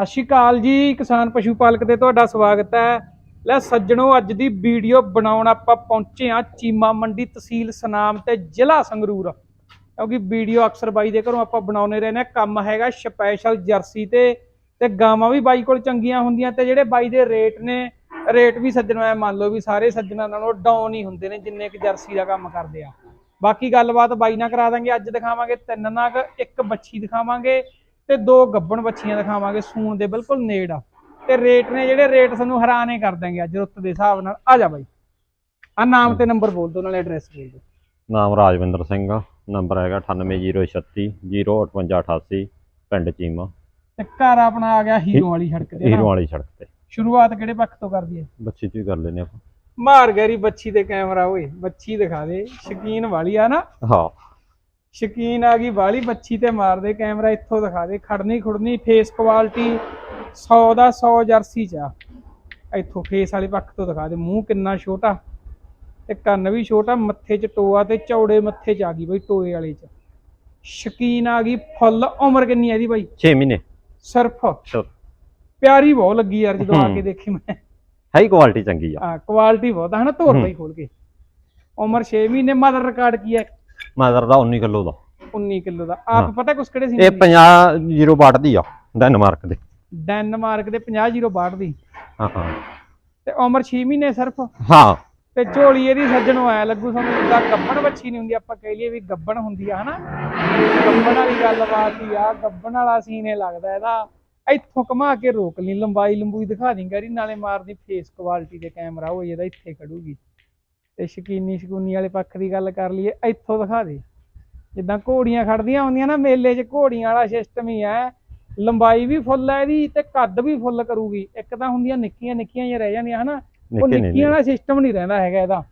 ਸਤਿ ਸ਼੍ਰੀ ਅਕਾਲ ਜੀ, ਕਿਸਾਨ ਪਸ਼ੂ ਪਾਲਕ ਤੇ ਤੁਹਾਡਾ ਸਵਾਗਤ ਹੈ। ਲੈ ਸੱਜਣੋ, ਅੱਜ ਦੀ ਵੀਡੀਓ ਬਣਾਉਣ ਆਪਾਂ ਪਹੁੰਚੇ ਆ ਚੀਮਾ ਮੰਡੀ ਤਹਿਸੀਲ ਸਨਾਮ ਤੇ ਜ਼ਿਲ੍ਹਾ ਸੰਗਰੂਰ। ਕਿਉਂਕਿ ਵੀਡੀਓ ਅਕਸਰ ਬਾਈ ਦੇ ਘਰੋਂ ਆਪਾਂ ਬਣਾਉਨੇ ਰਹਿੰਦੇ ਕੰਮ ਹੈਗਾ ਸਪੈਸ਼ਲ ਜਰਸੀ ਤੇ ਤੇ ਗਾਵਾਂ ਵੀ ਬਾਈ ਕੋਲ ਚੰਗੀਆਂ ਹੁੰਦੀਆਂ ਤੇ ਜਿਹੜੇ ਬਾਈ ਦੇ ਰੇਟ ਨੇ, ਰੇਟ ਵੀ ਸੱਜਣੋ ਐ ਮੰਨ ਲਓ ਵੀ ਸਾਰੇ ਸੱਜਣਾਂ ਨਾਲੋਂ ਡਾਊਨ ਹੀ ਹੁੰਦੇ ਨੇ ਜਿੰਨੇ ਕਿ ਜਰਸੀ ਦਾ ਕੰਮ ਕਰਦੇ ਆ। ਬਾਕੀ ਗੱਲਬਾਤ ਬਾਈ ਨਾਲ ਕਰਾ ਦਾਂਗੇ। ਅੱਜ ਦਿਖਾਵਾਂਗੇ ਤਿੰਨ ਨਗ, ਇੱਕ ਬੱਚੀ ਦਿਖਾਵਾਂਗੇ। ਤੇ ਦੋ ਗੱਬਣ ਬੱਚੀਆਂ ਦਿਖਾਵਾਂਗੇ ਸੂਣ ਦੇ ਬਿਲਕੁਲ ਨੇੜ। ਆ ਤੇ ਰੇਟ ਨੇ ਜਿਹੜੇ ਰੇਟ ਸਾਨੂੰ ਹੈਰਾਨੇ ਕਰ ਦਾਂਗੇ ਅੱਜ ਰੁੱਤ ਦੇ ਹਿਸਾਬ ਨਾਲ। ਆ ਜਾ ਬਾਈ। ਆ ਨਾਮ ਤੇ ਨੰਬਰ ਬੋਲ ਦੋ ਨਾਲੇ ਐਡਰੈਸ ਬੋਲ ਦੋ ਨਾਮ ਰਾਜਵਿੰਦਰ ਸਿੰਘ ਆ ਨੰਬਰ ਹੈਗਾ 98036 05888 ਪਿੰਡ ਚੀਮਾ। ਤੇ ਘਰ ਆਪਣਾ ਆ ਗਿਆ ਹੀਰੋ ਵਾਲੀ ਸੜਕ ਤੇ ਹੀਰੋ। ਵਾਲੀ ਸੜਕ ਤੇ। ਸ਼ੁਰੂਆਤ ਕਿਹੜੇ ਪੱਖ ਤੋਂ ਕਰਦੀ ਹੈ? ਬੱਚੀ ਵੀ ਕਰ ਲੈਨੇ ਆਪਾਂ। ਮਾਰ ਗੈਰੀ ਬੱਚੀ ਤੇ ਕੈਮਰਾ ਓਏ। ਬੱਚੀ ਦਿਖਾ ਦੇ ਸ਼ਕੀਨ ਵਾਲੀ ਆ ਨਾ। ਹਾਂ। ਸ਼ਕੀਨ ਆ ਗਈ ਵਾਲੀ ਬੱਚੀ ਤੇ ਮਾਰ ਦੇ ਕੈਮਰਾ ਇੱਥੋਂ ਦਿਖਾ ਦੇ ਖੜਨੀ ਖੁੜਨੀ ਫੇਸ ਕੁਆਲਿਟੀ 100 ਦਾ 100 ਜਰਸੀ ਚ ਆ। ਇੱਥੋਂ ਫੇਸ ਵਾਲੇ ਪੱਖ ਤੋਂ ਦਿਖਾ ਦੇ ਮੂੰਹ ਕਿੰਨਾ ਛੋਟਾ ਤੇ ਕੰਨ ਵੀ ਛੋਟਾ ਮੱਥੇ 'ਚ ਟੋਆ ਤੇ ਚੌੜੇ ਮੱਥੇ 'ਚ ਆ ਗਈ ਬਈ ਟੋਏ ਵਾਲੇ 'ਚ। ਸ਼ਕੀਨ ਆ ਗਈ ਫੁੱਲ ਉਮਰ ਕਿੰਨੀ ਆ ਇਹਦੀ ਬਾਈ? 6 ਮਹੀਨੇ। ਸਿਰਫ। ਪਿਆਰੀ ਬਹੁਤ ਲੱਗੀ ਯਾਰ ਜਦੋਂ ਆ ਹੂੰ। ਕੇ ਦੇਖੀ ਮੈਂ। ਹਾਈ ਕੁਆਲਿਟੀ ਚੰਗੀ ਆ। ਹਾਂ ਕੁਆਲਿਟੀ ਬਹੁਤ ਆ ਹਨਾ ਤੋਰ ਹੂੰ। ਬਈ ਖੋਲ ਕੇ। ਉਮਰ 6 ਮਹੀਨੇ ਮਦਰ ਰਿਕਾਰਡ ਕੀ ਹੈ ਮਦਰ ਦਾ 19 ਕਿਲੋ ਦਾ। 19 ਕਿਲੋ ਦਾ। ਆਪ ਪਤਾ ਕੁਛ ਕਿਹੜੇ ਸੀ ਇਹ 50 ਜ਼ੀਰੋ ਬਾਟ ਦੀ ਆ ਡੈਨਮਾਰਕ ਦੇ। ਡੈਨਮਾਰਕ ਦੇ 50-062 ਦੀ। ਹਾਂ ਹਾਂ। ਤੇ ਉਮਰ 6 ਮਹੀਨੇ ਸਿਰਫ? ਹਾਂ। ਤੇ ਝੋਲੀ ਇਹਦੀ ਸੱਜਣੋਂ ਆਇਆ ਲੱਗੂ ਸਾਨੂੰ ਜਿੱਦਾਂ ਗੱਬਣ ਬੱਚੀ ਨਹੀਂ ਹੁੰਦੀ ਆਪਾਂ ਕਹਿ ਲਈਏ ਵੀ ਗੱਬਣ ਹੁੰਦੀ ਆ ਹਨਾ? ਗੱਬਣ ਵਾਲੀ ਗੱਲਬਾਤ ਹੀ ਆ ਗੱਬਣ ਵਾਲਾ ਸੀਨੇ ਲੱਗਦਾ ਇਹਦਾ। ਇੱਥੋਂ ਘੁਮਾ ਕੇ ਰੋਕ ਲਈ ਲੰਬਾਈ ਲੰਬੂਈ ਦਿਖਾ ਦੀ ਗਰੀ ਨਾਲੇ ਮਾਰਦੀ ਫੇਸ ਕੁਆਲਿਟੀ ਦੇ ਕੈਮਰਾ ਉਹ ਇਹਦਾ ਇੱਥੇ ਖੜੂਗੀ। ਤੇ ਸ਼ਕੀਨੀ ਸ਼ਕੂਨੀ ਵਾਲੇ ਪੱਖ ਦੀ ਗੱਲ ਕਰ ਲਈਏ ਇੱਥੋਂ ਦਿਖਾ ਦੇ। ਜਿੱਦਾਂ ਘੋੜੀਆਂ ਖੜਦੀਆਂ ਹੁੰਦੀਆਂ ਨਾ ਮੇਲੇ 'ਚ ਘੋੜੀਆਂ ਵਾਲਾ ਸਿਸਟਮ ਹੀ ਹੈ। ਲੰਬਾਈ ਵੀ ਫੁੱਲ ਹੈ ਇਹਦੀ ਤੇ ਕੱਦ ਵੀ ਫੁੱਲ ਕਰੂਗੀ। ਇੱਕ ਤਾਂ ਹੁੰਦੀਆਂ ਨਿੱਕੀਆਂ ਨਿੱਕੀਆਂ ਜਿਹੀਆਂ ਰਹਿ ਜਾਂਦੀਆਂ ਹਨਾ। ਉਹ ਨਿੱਕੇ ਨਿੱਕੀਆਂ ਵਾਲਾ ਸਿਸਟਮ ਨਹੀਂ ਰਹਿੰਦਾ ਹੈਗਾ ਇਹਦਾ।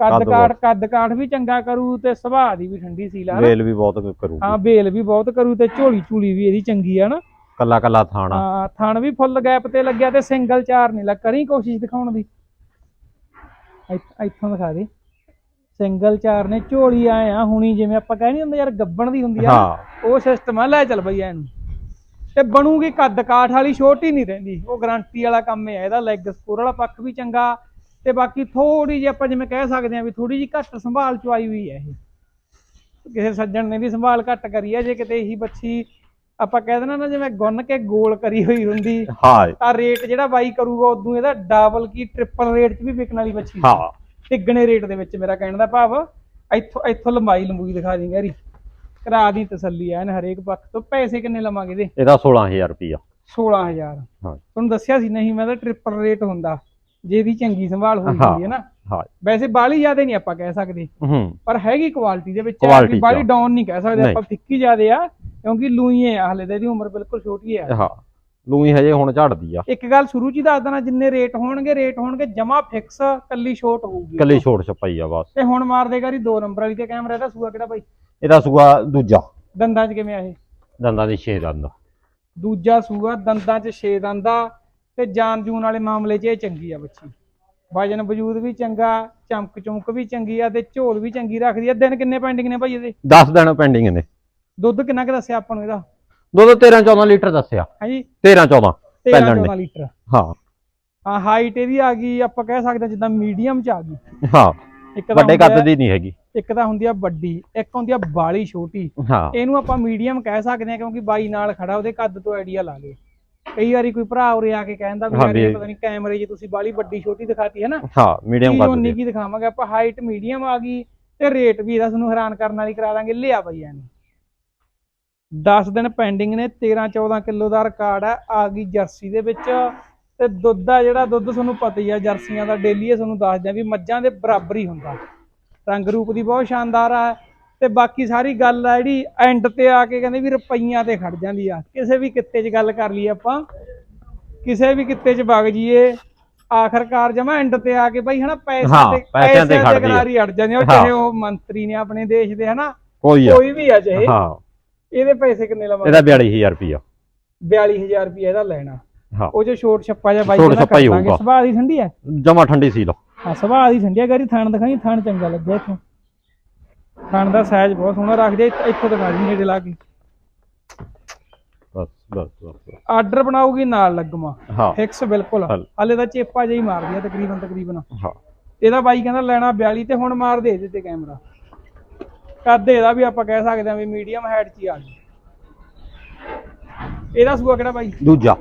ਕੱਦ ਕਾਠ ਕੱਦ ਕਾਠ ਵੀ ਚੰਗਾ ਕਰੂ ਤੇ ਸੁਭਾਅ ਦੀ ਵੀ ਠੰਡੀ ਸੀ ਲਾ ਵੇਲ ਵੀ ਬਹੁਤ ਹਾਂ ਕਰੂਗੀ। ਬੇਲ ਵੀ ਬਹੁਤ ਕਰੂ ਤੇ ਝੋਲੀ ਝੂਲੀ ਵੀ ਇਹਦੀ ਚੰਗੀ ਆ ਨਾ। ਕੱਲਾ ਕੱਲਾ ਥਾਣਾ ਹਾਂ ਥਣ ਵੀ ਫੁੱਲ ਗੈਪ ਤੇ ਲੱਗਿਆ ਤੇ ਸਿੰਗਲ ਚਾਰ ਨਹੀਂ ਲੱਗ। ਕਰੀ ਕੋਸ਼ਿਸ਼ ਦਿਖਾਉਣ ਦੀ। ਇੱਥ- ਇੱਥੋਂ ਦਿਖਾ ਦੇ। ਸਿੰਗਲ ਚਾਰ ਨੇ ਝੋਲੀ ਆਏ ਆ ਹੁਣੀ ਜਿਵੇਂ ਆਪਾਂ ਕਹਿੰਦੇ ਹੁੰਦੇ ਯਾਰ ਗੱਬਣ ਦੀ ਹੁੰਦੀ ਆ। ਹਾਂ। ਉਹ ਸਿਸਟਮ ਆ ਲੈ ਚੱਲ ਬਈ ਇਹਨੂੰ ਤੇ ਬਣੂਗੀ ਕੱਦ ਕਾਠ ਵਾਲੀ ਛੋਟੀ ਨਹੀਂ ਰਹਿੰਦੀ। ਉਹ ਗਾਰੰਟੀ ਵਾਲਾ ਕੰਮ ਹੈ ਇਹਦਾ ਲੈਗ ਸਕੋਰ ਵਾਲਾ ਪੱਖ ਵੀ ਚੰਗਾ। ਤੇ ਬਾਕੀ ਥੋੜੀ ਜਿਹੀ ਆਪਾਂ ਜਿਵੇਂ ਕਹਿ ਸਕਦੇ ਹਾਂ ਵੀ ਥੋੜੀ ਜਿਹੀ ਘੱਟ ਸੰਭਾਲ ਚੁਆਈ ਹੋਈ ਹੈ ਇਹ। ਕਿਸੇ ਸੱਜਣ ਨੇ ਵੀ ਸੰਭਾਲ ਘੱਟ ਕਰੀ ਹੈ ਜੇ ਕਿਤੇ ਇਹੀ ਬੱਚੀ ਆਪਾਂ ਕਹਿ ਦੇਣਾ ਨਾ ਜਿਵੇਂ ਗੁੰਨ ਕੇ ਗੋਲ ਕਰੀ ਹੋਈ ਹੁੰਦੀ ਹਾਂ। ਤਾਂ ਰੇਟ ਜਿਹੜਾ ਬਾਈ ਕਰੂਗਾ ਉਦੋਂ ਇਹਦਾ ਡਬਲ ਕੀ ਟ੍ਰਿਪਲ ਰੇਟ 'ਚ ਵੀ ਵਿਕਣ ਵਾਲੀ ਸੀ। ਹਾਂ। ਤਿੱਗਣੇ ਰੇਟ ਦੇ ਵਿੱਚ ਮੇਰਾ ਕਹਿਣ ਦਾ ਭਾਵ ਇੱਥੋਂ ਇੱਥੋਂ ਲੰਬਾਈ ਲੰਬੂਈ ਦਿਖਾ ਦੀ ਗੈਰੀ ਕਰਾ ਦੀ ਤਸੱਲੀ ਐਨ ਹਰੇਕ ਪੱਖ ਤੋਂ ਪੈਸੇ ਕਿੰਨੇ ਲਵਾਂਗੇ ਇਹਦੇ? ਇਹਦਾ 16000 ਰੁਪਿਆ 16000 ਹਾਂ। ਤੁਹਾਨੂੰ ਦੱਸਿਆ ਸੀ ਨਹੀਂ ਮੈਂ ਤਾਂ ਟ੍ਰਿਪਲ ਰੇਟ ਹੁੰਦਾ। ਜੇ ਇਹਦੀ ਚੰਗੀ ਸੰਭਾਲ। ਹੁੰਦੀ ਹੈ ਨਾ। ਹਾਂ। ਵੈਸੇ ਬਾਲੀ ਜ਼ਿਆਦਾ ਨਹੀਂ ਆਪਾਂ ਕਹਿ ਸਕਦੇ। ਹੂੰ। ਪਰ ਹੈਗੀ ਕੁਆਲਿਟੀ ਦੇ ਵਿੱਚ ਬਾਲੀ। ਡਾਊਨ ਨਹੀਂ ਕਹਿ ਸਕਦੇ। ਆਪਾਂ ਫਿੱਕੀ ਜ਼ਿਆਦੇ ਆ। ਕਿਉਂਕਿ ਲੂਈਏ ਆ ਹਲੇ ਤੇ ਇਹਦੀ ਉਮਰ ਬਿਲਕੁਲ ਛੋਟੀ ਹੈ। ਹਾਂ ਲੂਈ ਹਜੇ ਹੁਣ ਝੜਦੀ ਆ। ਇੱਕ ਗੱਲ ਸ਼ੁਰੂ ਚ ਹੀ ਦੱਸ ਦੇਣਾ ਜਿੰਨੇ ਰੇਟ ਹੋਣਗੇ ਰੇਟ ਹੋਣਗੇ ਜਮਾ ਫਿਕਸ ਕੱਲੀ ਛੋਟ ਹੋਊਗੀ। ਕੱਲੀ ਛੋੜ ਛਪਾਈ ਆ ਬਸ। ਤੇ ਹੁਣ ਮਾਰ ਦੇਗਾ ਜੀ ਦੋ ਨੰਬਰ ਵਾਲੀ ਤੇ ਕੈਮਰਾ ਇਹਦਾ ਸੂਆ ਕਿਹੜਾ ਬਾਈ? ਇਹਦਾ ਸੂਆ ਦੂਜਾ। ਦੰਦਾਂ 'ਚ ਕਿਵੇਂ ਆ ਇਹ? ਦੰਦਾਂ ਦੀ ਛੇ ਦੰਦ। ਦੂਜਾ ਸੂਆ ਦੰਦਾਂ 'ਚ ਛੇ ਦੰਦਾ ਤੇ ਜਾਨ ਜੂਨ ਵਾਲੇ ਮਾਮਲੇ 'ਚ ਇਹ ਚੰਗੀ ਆ ਬੱਚੀ। ਵਜਨ ਵਜੂਦ ਵੀ ਚੰਗਾ ਚਮਕ ਚਮਕ ਵੀ ਚੰਗੀ ਆ ਤੇ ਝੋਲ ਵੀ ਚੰਗੀ ਰੱਖਦੀ ਆ। ਦਿਨ ਕਿੰਨੇ ਪੈਂਡਿੰਗ ਨੇ ਭਾਈ ਇਹਦੇ? 10 ਦਿਨ ਪੈਂਡਿੰਗ ਨੇ। ਦੁੱਧ ਕਿੰਨਾ ਕੁ ਦੱਸਿਆ ਆਪਾਂ ਨੂੰ ਇਹਦਾ? ਦੁੱਧ 13 14 ਲੀਟਰ ਦੱਸਿਆ। ਹਾਂਜੀ? 13 14 13 ਪਹਿਲਣ ਨੇ। 14 ਲੀਟਰ। ਹਾਂ। ਹਾਂ ਹਾਈਟ ਇਹਦੀ ਆ ਗਈ ਆਪਾਂ ਕਹਿ ਸਕਦੇ ਹਾਂ ਜਿੱਦਾਂ ਮੀਡੀਅਮ 'ਚ ਆ ਗਈ। ਹਾਂ। ਇੱਕ ਤਾਂ ਵੱਡੇ ਕੱਦ ਆ- ਦੀ ਨਹੀਂ ਹੈਗੀ। ਇੱਕ ਤਾਂ ਹੁੰਦੀ ਆ ਵੱਡੀ ਇੱਕ ਹੁੰਦੀ ਆ ਬਾਲੀ ਛੋਟੀ। ਇਹਨੂੰ ਆਪਾਂ ਮੀਡੀਅਮ ਕਹਿ ਸਕਦੇ ਹਾਂ ਕਿਉਂਕਿ ਬਾਈ ਨਾਲ ਖੜਾ ਉਹਦੇ ਕੱਦ ਤੋਂ ਆਈਡੀਆ ਲਾ ਲੇ ਕਈ ਵਾਰੀ ਕੋਈ ਭਰਾ ਉਰੇ ਆ ਕੇ ਕਹਿੰਦਾ ਵੀ ਯਾਰ ਪਤਾ ਨਹੀਂ ਕੈਮਰੇ 'ਚ ਤੁਸੀਂ ਬਾਲੀ ਵੱਡੀ ਛੋਟੀ ਦਿਖਾਤੀ ਹੈ ਨਾ। ਹਾਂ ਮੀਡੀਅਮ ਚੀਜ਼ ਕੱਦ ਉਨੀ ਦੀ। ਕੀ ਦਿਖਾਵਾਂਗੇ ਆਪਾਂ ਹਾਈਟ ਮੀਡੀਅਮ ਆ ਗਈ ਤੇ ਰੇਟ ਵੀ ਇਹਦਾ ਤੁਹਾਨੂੰ ਹੈਰਾਨ ਕਰਨ ਵਾਲੀ ਕਰਾ ਦਾਂਗੇ। ਲਿਆ ਬਈ ਇਹਨੂੰ 10 ਦਿਨ ਪੈਂਡਿੰਗ ਨੇ 13 14 ਕਿਲੋ ਦਾ ਰਿਕਾਰਡ ਹੈ ਆ ਗਈ ਜਰਸੀ ਦੇ ਵਿੱਚ। ਤੇ ਦੁੱਧ ਆ ਜਿਹੜਾ ਦੁੱਧ ਤੁਹਾਨੂੰ ਪਤਾ ਹੀ ਆ ਜਰਸੀਆਂ ਦਾ ਡੇਲੀ ਇਹ ਤੁਹਾਨੂੰ ਦੱਸਦੇ ਆ ਵੀ ਮੱਝਾਂ ਦੇ ਬਰਾਬਰ ਹੀ ਹੁੰਦਾ। ਰੰਗ ਰੂਪ ਦੀ ਬਹੁਤ ਸ਼ਾਨਦਾਰ ਆ। ਤੇ ਬਾਕੀ ਸਾਰੀ ਗੱਲ ਆ ਜਿਹੜੀ ਐਂਡ ਤੇ ਆ ਕੇ ਕਹਿੰਦੇ ਵੀ ਰੁਪਈਆਂ ਤੇ ਖੜ ਜਾਂਦੀ ਆ। ਕਿਸੇ ਵੀ ਕਿੱਤੇ 'ਚ ਗੱਲ ਕਰ ਲਈ ਆਪਾਂ। ਕਿਸੇ ਵੀ ਕਿੱਤੇ 'ਚ ਵਗ ਜੀਏ ਆਖਰਕਾਰ ਜਮਾ ਐਂਡ ਤੇ ਆ ਕੇ ਬਈ ਹਨਾ ਪੈਸੇ ਹਾਂ, ਤੇ ਪੈਸਿਆਂ ਤੇ ਖੜਦੀ ਆ। ਅੜ ਜਾਂਦੇ ਆ। ਉਹ। ਚਾਹੇ ਉਹ ਮੰਤਰੀ ਨੇ ਆਪਣੇ ਦੇਸ਼ ਦੇ ਹਨਾ। ਕੋਈ ਆ। ਕੋਈ ਵੀ ਆ ਚਾਹੇ। ਹਾਂ। ਇਹਦੇ ਪੈਸੇ ਕਿੰਨੇ ਲਵਾਂਗੇ? ਇਹਦਾ 42000 ਰੁਪਿਆ 42000 ਰੁਪਏ ਇਹਦਾ ਲੈਣਾ। ਹਾਂ। ਉਹ ਜੋ ਛੋਟ ਛੱਪਾ ਜਿਹਾ ਬਾਈ ਛੋਟ ਕਹਿੰਦਾ ਛੱਪਾ ਹੀ। ਹੋਊਗਾ। ਸੁਭਾਅ ਦੀ ਠੰਡੀ ਹੈ? ਜਮਾ ਠੰਡੀ ਸੀ ਲੋ ਹਾਂ ਸੁਭਾਅ ਦੀ ਠੰਡੀ ਹੈ। ਗਾਰੀ ਥਾਣ ਦਿਖਾਈ ਥਾਣ ਚੰਗਾ ਲੱਗਿਆ ਇੱਥੋਂ। ਥਾਣ ਦਾ ਸਾਈਜ਼ ਬਹੁਤ ਸੋਹਣਾ ਰੱਖਦੇ ਇੱਥੋਂ ਦਿਖਾ ਦੀ ਨੇੜੇ ਲਾ ਕੇ। ਬਸ ਬਸ ਬਸ ਬਸ। ਆਰਡਰ ਬਣਾਉਗੀ ਨਾਲ ਲੱਗਮਾ। ਹਾਂ। ਫਿਕਸ ਬਿਲਕੁਲ। ਹਲ। ਹਲੇ ਤਾਂ ਚੇਪਾ ਜਿਹਾ ਹੀ ਮਾਰਦੀ ਆ ਤਕਰੀਬਨ ਤਕਰੀਬਨ। ਹਾਂ। ਇਹਦਾ ਬਾਈ ਕਹਿੰਦਾ ਲੈਣਾ 42 ਤੇ ਹੁਣ ਮਾਰ ਦੇ ਇਹਦੇ ਤੇ ਕੈਮਰਾ। ਕੱਦ ਇਹਦਾ ਵੀ ਆਪਾਂ ਕਹਿ ਸਕਦੇ ਆ ਵੀ ਮੀਡੀਅਮ ਹਾਈਟ 'ਚ ਹੀ ਆ ਗਈ। ਇਹਦਾ ਸੂਆ ਕਿਹੜਾ ਬਾਈ? ਦੂਜਾ।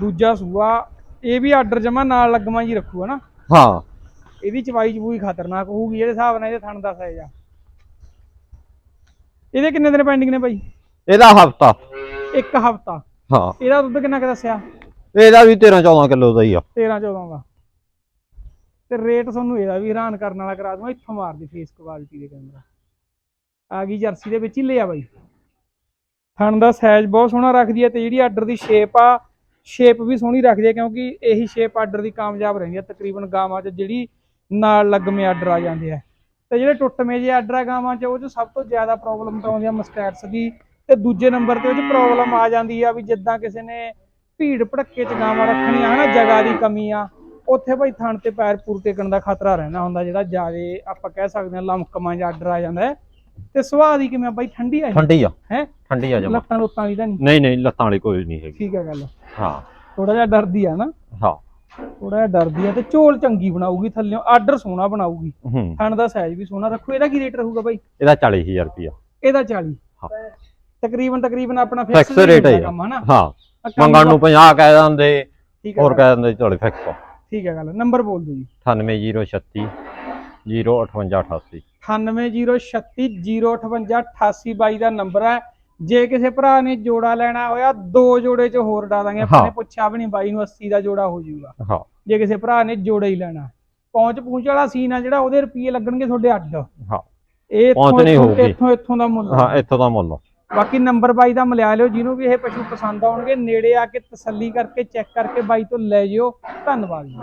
ਦੂਜਾ ਸੂਆ। ਇਹ ਵੀ ਆਰਡਰ ਜਮਾ ਨਾਲ ਲੱਗਮਾ ਜੀ ਰੱਖੂਗਾ ਨਾ ਹਾਂ। ਇਹਦੀ ਚਵਾਈ ਚਬੂਈ ਖਤਰਨਾਕ ਹੋਊਗੀ ਜਿਹੜੇ ਹਿਸਾਬ ਨਾਲ ਇਹਦੇ ਥਣ ਦਾ ਸਾਈਜ਼ ਆ। ਇਹਦੇ ਕਿੰਨੇ ਦਿਨ ਪੈਂਡਿੰਗ ਨੇ ਬਾਈ? ਇਹਦਾ ਹਫਤਾ। ਇੱਕ ਹਫਤਾ। ਹਾਂ। ਇਹਦਾ ਦੁੱਧ ਕਿੰਨਾ ਕੁ ਦੱਸਿਆ? ਇਹਦਾ ਵੀ 13 14 ਕਿਲੋ ਦਾ ਹੀ ਆ। 13 14 ਦਾ। ਤੇ ਰੇਟ ਤੁਹਾਨੂੰ ਇਹਦਾ ਵੀ ਹੈਰਾਨ ਕਰਨ ਵਾਲਾ ਕਰਾ ਦੂੰਗਾ ਇੱਥੋਂ ਮਾਰਦੀ ਫੇਸ ਕੁਆਲਿਟੀ ਦੇ ਕੈਮਰਾ। ਆ ਗਈ ਜਰਸੀ ਦੇ ਵਿੱਚ ਹੀ ਲਿਆ ਬਾਈ। ਥਣ ਦਾ ਸਾਈਜ਼ ਬਹੁਤ ਸੋਹਣਾ ਰੱਖਦੀ ਹੈ ਤੇ ਜਿਹੜੀ ਆਰਡਰ ਦੀ ਸ਼ੇਪ ਆ ਸ਼ੇਪ ਵੀ ਸੋਹਣੀ ਰੱਖਦੀ ਹੈ ਕਿਉਂਕਿ ਇਹੀ ਸ਼ੇਪ ਆਰਡਰ ਦੀ ਕਾਮਯਾਬ ਰਹਿੰਦੀ ਹੈ ਤਕਰੀਬਨ ਗਾਵਾਂ 'ਚ ਜਿਹੜੀ ਨਾਲ ਲੱਗਵੇਂ ਆਰਡਰ ਆ ਜਾਂਦੇ ਆ। ਤੇ ਜਿਹੜੇ ਟੁੱਟਵੇਂ ਜਿਹੇ ਆਰਡਰ ਆ ਗਾਵਾਂ 'ਚ, ਉਹ 'ਚ ਸਭ ਤੋਂ ਜ਼ਿਆਦਾ ਪ੍ਰੋਬਲਮ ਤਾਂ ਆਉਂਦੀ ਆ ਮਸਟੈਟਸ ਦੀ ਤੇ ਦੂਜੇ ਨੰਬਰ ਤੇ ਉਹ 'ਚ ਪ੍ਰੋਬਲਮ ਆ ਜਾਂਦੀ ਆ ਵੀ ਜਿੱਦਾਂ ਕਿਸੇ ਨੇ ਭੀੜ ਭੜੱਕੇ 'ਚ ਗਾਵਾਂ ਰੱਖਣੀਆਂ ਹਨਾ, ਜਗ੍ਹਾ ਦੀ ਕਮੀ ਆ, ਉੱਥੇ ਭਾਈ ਥਣ ਤੇ ਪੈਰ ਪੂਰ ਟੇਕਣ ਦਾ ਖਤਰਾ ਰਹਿਣਾ ਹੁੰਦਾ ਜਿਹੜਾ ਜ਼ਿਆਦਾ ਆਪਾਂ ਕਹਿ ਸਕਦੇ ਹਾਂ ਲਮਕਮਾਂ ਜਾਂ ਆਰਡਰ ਆ ਜਾਂਦਾ ਹੈ। ਤੇ ਸੁਭਾਅ ਦੀ ਕਿਵੇਂ ਆ? ਬਾਈ ਠੰਡੀ ਆ ਠੰਡੀ ਆ। ਹੈ? ਠੰਡੀ ਆ ਜਮਾ। ਲੱਤਾਂ ਲੁੱਤਾਂ ਦੀ ਤਾਂ ਨਹੀਂ? ਨਹੀਂ ਨਹੀਂ ਲੱਤਾਂ ਵਾਲੀ ਕੋਈ ਨਹੀਂ ਹੈਗੀ। ਠੀਕ ਹੈ ਗੱਲ। ਹਾਂ। ਥੋੜਾ ਜਿਹਾ ਡਰਦੀ ਆ ਨਾ। ਹਾਂ। ਥੋੜਾ ਜਿਹਾ ਡਰਦੀ ਆ ਤੇ ਝੋਲ ਚੰਗੀ ਬਣਾਊਗੀ ਥੱਲਿਓਂ ਆਰਡਰ ਸੋਹਣਾ ਬਣਾਊਗੀ। ਹੂੰ। ਥਣ ਦਾ ਸਾਈਜ਼ ਵੀ ਸੋਹਣਾ। ਰੱਖੋ ਇਹਦਾ ਕੀ ਰੇਟ ਰਹੂਗਾ ਬਾਈ? ਇਹਦਾ 40000 ਰੁਪਿਆ ਇਹਦਾ 40 ਹਾਂ। ਤਕਰੀਬਨ ਤਕਰੀਬਨ ਆਪਣਾ ਫਿਕਸ ਰੇਟ ਹੈ। ਹਾਂ ਮੰਗਣ ਨੂੰ 50 ਕਹਿ ਦਿੰਦੇ ਹੋਰ ਕਹਿ ਦਿੰਦੇ ਚਲੇ ਫਿਕਸ ਠੀਕ ਹੈ ਗੱਲ। ਨੰਬਰ ਬੋਲ ਦਿਓ ਜੀ। 98036 05888 9806305888 ਬਾਈ ਦਾ ਨੰਬਰ ਹੈ। ਜੇ ਕਿਸੇ ਭਰਾ ਨੇ ਜੋੜਾ ਲੈਣਾ ਹੋਇਆ ਦੋ ਜੋੜੇ ਚ ਹੋਰ ਡਾ ਦਾਂਗੇ। ਆਪਾਂ। ਨੇ ਪੁੱਛਿਆ ਵੀ ਨਹੀਂ ਬਾਈ ਨੂੰ 80 ਦਾ ਜੋੜਾ ਹੋ ਜਾਊਗਾ। ਹਾਂ। ਜੇ ਕਿਸੇ ਭਰਾ ਨੇ ਜੋੜਾ ਹੀ ਲੈਣਾ। ਪਹੁੰਚ ਪਹੁੰਚ ਵਾਲਾ ਸੀਨ ਆ ਜਿਹੜਾ ਉਹਦੇ ਰੁਪਏ ਲੱਗਣਗੇ ਤੁਹਾਡੇ ਅੱਡ ਹਾਂ। ਇਹ ਇੱਥੋਂ- ਦਾ ਮੁੱਲ। ਹਾਂ ਇੱਥੋਂ ਦਾ ਮੁੱਲ। ਬਾਕੀ ਨੰਬਰ ਬਾਈ ਦਾ ਮਿਲਿਆ ਲਿਓ ਜਿਹਨੂੰ ਵੀ ਇਹ ਪਸ਼ੂ ਪਸੰਦ ਆਉਣਗੇ ਨੇੜੇ ਆ ਕੇ ਤਸੱਲੀ ਕਰਕੇ ਚੈੱਕ ਕਰਕੇ ਬਾਈ ਤੋਂ ਲੈ ਜਿਓ। ਧੰਨਵਾਦ ਜੀ।